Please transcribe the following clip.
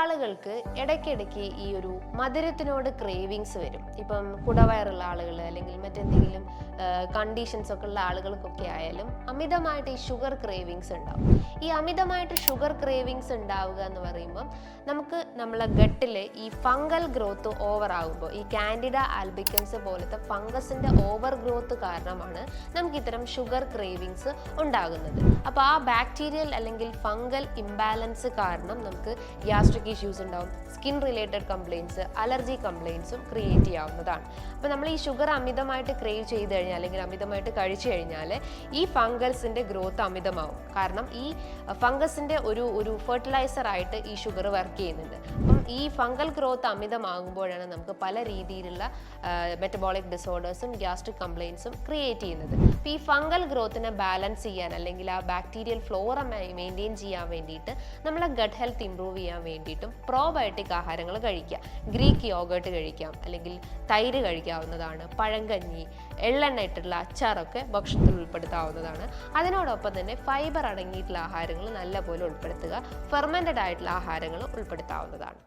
ആളുകൾക്ക് ഇടയ്ക്കിടയ്ക്ക് ഈ ഒരു മധുരത്തിനോട് ക്രേവിങ്സ് വരും. ഇപ്പം കുടവയറുള്ള ആളുകൾ അല്ലെങ്കിൽ മറ്റെന്തെങ്കിലും കണ്ടീഷൻസ് ഒക്കെ ഉള്ള ആളുകൾക്കൊക്കെ ആയാലും അമിതമായിട്ട് ഈ ഷുഗർ ക്രേവിങ്സ് ഉണ്ടാവും. ഈ അമിതമായിട്ട് ഷുഗർ ക്രേവിങ്സ് ഉണ്ടാവുക എന്ന് പറയുമ്പം നമുക്ക് നമ്മളെ ഗട്ടിൽ ഈ ഫംഗൽ ഗ്രോത്ത് ഓവർ ആകുമ്പോൾ ഈ കാൻഡിഡ ആൽബിക്കൻസ് പോലത്തെ ഫംഗസിന്റെ ഓവർ ഗ്രോത്ത് കാരണമാണ് നമുക്ക് ഇത്തരം ഷുഗർ ക്രേവിങ്സ് ഉണ്ടാകുന്നത്. അപ്പോൾ ആ ബാക്ടീരിയൽ അല്ലെങ്കിൽ ഫംഗൽ ഇംബാലൻസ് കാരണം നമുക്ക് ഗ്യാസ്ട്രിക് ഇഷ്യൂസ് ഉണ്ടാവും. സ്കിൻ റിലേറ്റഡ് കംപ്ലയിൻസ് അലർജി കംപ്ലയിൻസും ക്രിയേറ്റ് ചെയ്യാവുന്നതാണ്. അപ്പോൾ നമ്മൾ ഈ ഷുഗർ അമിതമായിട്ട് ക്രേവ് ചെയ്ത് കഴിഞ്ഞാൽ അല്ലെങ്കിൽ അമിതമായിട്ട് കഴിച്ചു കഴിഞ്ഞാൽ ഈ ഫംഗൽസിന്റെ ഗ്രോത്ത് അമിതമാവും. കാരണം ഈ ഫംഗസിന്റെ ഒരു ഒരു ഫെർട്ടിലൈസർ ആയിട്ട് ഈ ഷുഗർ വർക്ക് ചെയ്യുന്നുണ്ട്. അപ്പം ഈ ഫംഗൽ ഗ്രോത്ത് അമിതമാകുമ്പോഴാണ് നമുക്ക് പല രീതിയിലുള്ള മെറ്റബോളിക് ഡിസോർഡേഴ്സും ഗ്യാസ്ട്രിക് കംപ്ലയിൻസും ക്രിയേറ്റ് ചെയ്യുന്നത്. അപ്പോൾ ഈ ഫംഗൽ ഗ്രോത്തിനെ ബാലൻസ് ചെയ്യാൻ അല്ലെങ്കിൽ ആ ബാക്ടീരിയൽ ഫ്ലോറ മെയിന്റെയിൻ ചെയ്യാൻ വേണ്ടിയിട്ട് നമ്മളെ ഗട്ട് ഹെൽത്ത് ഇമ്പ്രൂവ് ചെയ്യാൻ വേണ്ടിയിട്ടും പ്രോബയോട്ടിക് ആഹാരങ്ങൾ കഴിക്കുക. ഗ്രീക്ക് യോഗേർട്ട് കഴിക്കാം അല്ലെങ്കിൽ തൈര് കഴിക്കാവുന്നതാണ് പഴങ്കഞ്ഞി എള്ളെണ്ണ ഇട്ടുള്ള അച്ചാറൊക്കെ ഭക്ഷണത്തിൽ ഉൾപ്പെടുത്താവുന്നതാണ്. അതിനോടൊപ്പം തന്നെ ഫൈബർ അടങ്ങിയിട്ടുള്ള ആഹാരങ്ങൾ നല്ലപോലെ ഉൾപ്പെടുത്തുക ഫെർമെന്റഡ് ആയിട്ടുള്ള ആഹാരങ്ങൾ ഉൾപ്പെടുത്താവുന്നതാണ്.